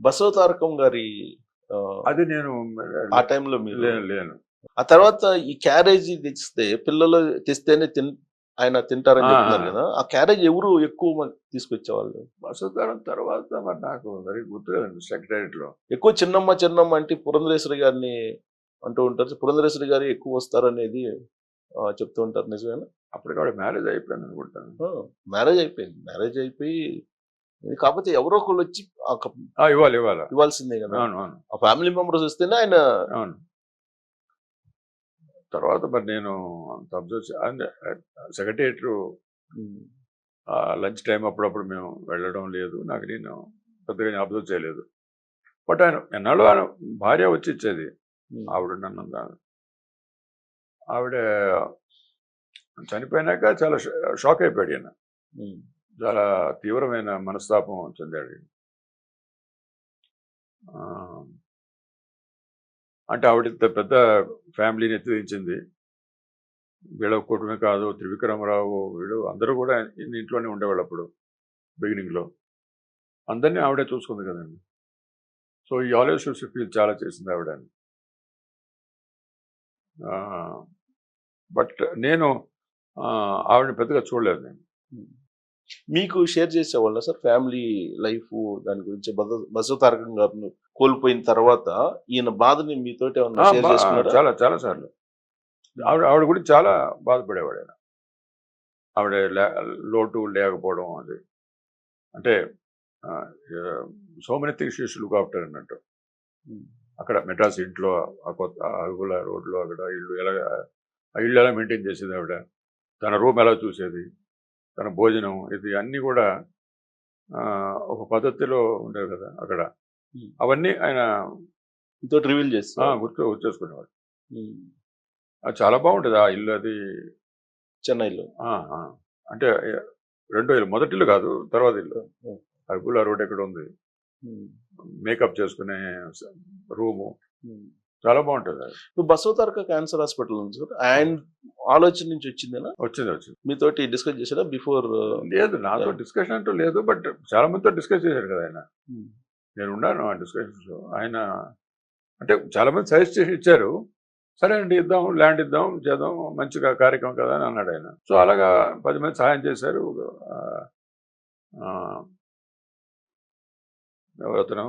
బసవ తారకం గారి అది నేను ఆ టైంలో మీరు లేను. ఆ తర్వాత ఈ క్యారేజీ తెచ్చితే పిల్లలు తెస్తేనే తిన్ ఆయన తింటారని చెప్తున్నారు. కదా ఆ క్యారేజ్ ఎవరు ఎక్కువ తీసుకొచ్చేవాళ్ళు? వసతారం తర్వాత మరి నాకు మరి గుర్తులేదండి సెక్రటరియట్లో ఎక్కువ చిన్నమ్మ చిన్నమ్మ అంటే పురంధరేశ్వరి గారిని అంటూ ఉంటారు. పురంధరేశ్వరి గారు ఎక్కువ వస్తారనేది చెప్తూ ఉంటారు. నిజమేనా? అప్పటికి మ్యారేజ్ అయిపోయింది అనుకుంటాను మ్యారేజ్ అయిపోయింది. మ్యారేజ్ అయిపోయి కాకపోతే ఎవరో ఒకళ్ళు వచ్చి ఇవ్వాలి ఇవ్వాలి. ఇవ్వాల్సిందే కదా. ఆ ఫ్యామిలీ మెంబర్స్ వస్తేనే ఆయన తర్వాత మరి నేను అంత అబ్జర్వ్ సెక్రటరియట్ లంచ్ టైం అప్పుడప్పుడు మేము వెళ్ళడం లేదు. నాకు నేను పెద్దగా అబ్జర్వ్ చేయలేదు. బట్ ఆయన ఎన్నాళ్ళు ఆయన భార్య వచ్చి ఇచ్చేది. ఆవిడ నన్ను ఆవిడ చనిపోయినాక చాలా షాక్ అయిపోయాడు ఈయన. ఉమ్, చాలా తీవ్రమైన మనస్తాపం చెందాడు అంటే ఆవిడ ఇంత పెద్ద ఫ్యామిలీని ఎత్తిదించింది. వీళ్ళ కుటుంబమే కాదు త్రివిక్రమరావు వీడు అందరూ కూడా ఇంట్లోనే ఉండేవాళ్ళు అప్పుడు బిగినింగ్లో. అందరినీ ఆవిడే చూసుకుంది కదండి. సో ఈ ఆలోచన ఫీల్ చాలా చేసింది ఆవిడ. బట్ నేను ఆవిడని పెద్దగా చూడలేదు నేను. మీకు షేర్ చేసేవాళ్ళ సార్? ఫ్యామిలీ లైఫ్ దాని గురించి బస బసవ తారకం గారిని కోల్పోయిన తర్వాత ఈయన బాధని చేసుకున్నారా చాలా చాలా సార్లు. ఆవిడ ఆవిడ గురించి చాలా బాధపడేవాడు ఆయన. ఆవిడ లోటు లేకపోవడం అది. అంటే so many things use look after అన్నట్టు అక్కడ మెడ్రాస్ ఇంట్లో ఆ కొత్త అరుగుల రోడ్లో అక్కడ ఇల్లు ఎలా ఆ ఇల్లు ఎలా మెయింటైన్ చేసేది ఆవిడ? తన రూమ్ ఎలా చూసేది? తన భోజనం ఇది అన్నీ కూడా ఒక పద్ధతిలో ఉండేవి కదా అక్కడ. అవన్నీ ఆయన మీతో రివీల్ చేస్తా గుర్తు గుర్తేసుకునేవాడు అది చాలా బాగుంటుంది ఆ ఇల్లు అది. చెన్నైలో. అంటే రెండో ఇల్లు మొదటి ఇల్లు కాదు తర్వాత ఇల్లు. అరుగుల రోడ్ ఎక్కడ ఉంది మేకప్ చేసుకునే రూము. చాలా బాగుంటుంది అది. ఇప్పుడు బసవ తారక క్యాన్సర్ హాస్పిటల్ ఉంది సార్ ఆయన ఆలోచన నుంచి వచ్చిందేనా? వచ్చింది వచ్చింది. మీతోటి డిస్కస్ చేసారా బిఫోర్ లేదు నాతో డిస్కషన్ అంటూ లేదు బట్ చాలా మందితో డిస్కస్ చేశారు కదా ఆయన. నేను ఉన్నాను ఆ డిస్కషన్స్ ఆయన అంటే చాలా మంది సజెస్ట్ చేసి ఇచ్చారు. సరే అండి ఇద్దాం ల్యాండ్ ఇద్దాం చేద్దాం మంచిగా కార్యక్రమం కదా అని అన్నాడు ఆయన. సో అలాగా పది మంది సహాయం చేశారు. ఎవరతను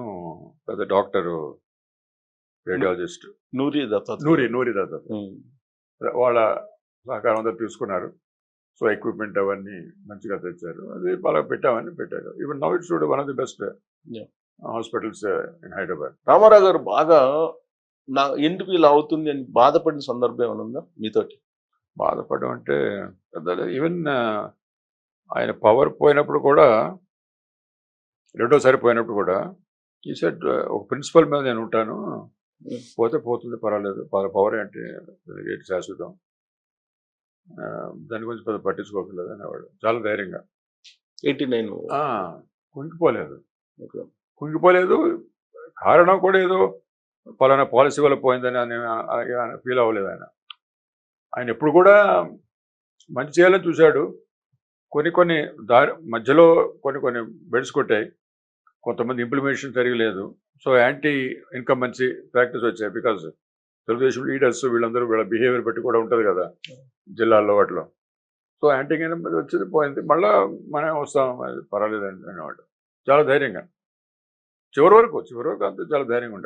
పెద్ద డాక్టరు రేడియాలజిస్ట్. నూరి దత్తాత్రేయ. నూరి నూరి దత్త వాళ్ళ సహకారం అంతా తీసుకున్నారు. సో ఎక్విప్మెంట్ అవన్నీ మంచిగా తెచ్చారు. అది అలా పెట్టామని పెట్టారు. Even now it's one of the best. Hospitals in Hyderabad. Ramarao garu బాగా నా ఎందుకు ఇలా అవుతుంది అని బాధపడిన సందర్భం ఏమైనా ఉందా మీతోటి? బాధపడడం అంటే ఈవెన్ ఆయన పవర్ పోయినప్పుడు కూడా రెండోసారి పోయినప్పుడు కూడా ఈ సెట్ ఒక ప్రిన్సిపల్ మీద నేను ఉంటాను. పోతే పోతుంది పర్వాలేదు. పవర్ ఏంటి? ఏంటి శాశ్వతం? దాని గురించి పెద్ద పట్టించుకోకలేదు అనేవాడు. చాలా ధైర్యంగా. Eighty nine? కుంగిపోలేదు. కుంగిపోలేదు. కారణం కూడా ఏదో పలానా పాలసీ వల్ల పోయిందని ఆయన ఫీల్ అవ్వలేదు ఆయన. ఆయన ఎప్పుడు కూడా మంచి చేయాలని చూశాడు. కొన్ని కొన్ని దారి మధ్యలో కొన్ని కొన్ని బెడ్స్ కొట్టాయి. కొంతమంది ఇంప్లిమెంటేషన్ జరగలేదు. సో యాంటీ ఇన్కమ్ మంచి ప్రాక్టీస్ వచ్చాయి బికాజ్ తెలుగుదేశం లీడర్స్ వీళ్ళందరూ వీళ్ళ బిహేవియర్ బట్టి కూడా ఉంటుంది కదా జిల్లాల్లో వాటిలో. సో యాంటీ ఇన్కంబెన్సీ వచ్చింది పోయింది. మళ్ళీ మనం వస్తాం పర్వాలేదు అనేవాడు చాలా ధైర్యంగా. చివరి వరకు చివరి వరకు అంతా చాలా ధైర్యంగా ఉండేవాడు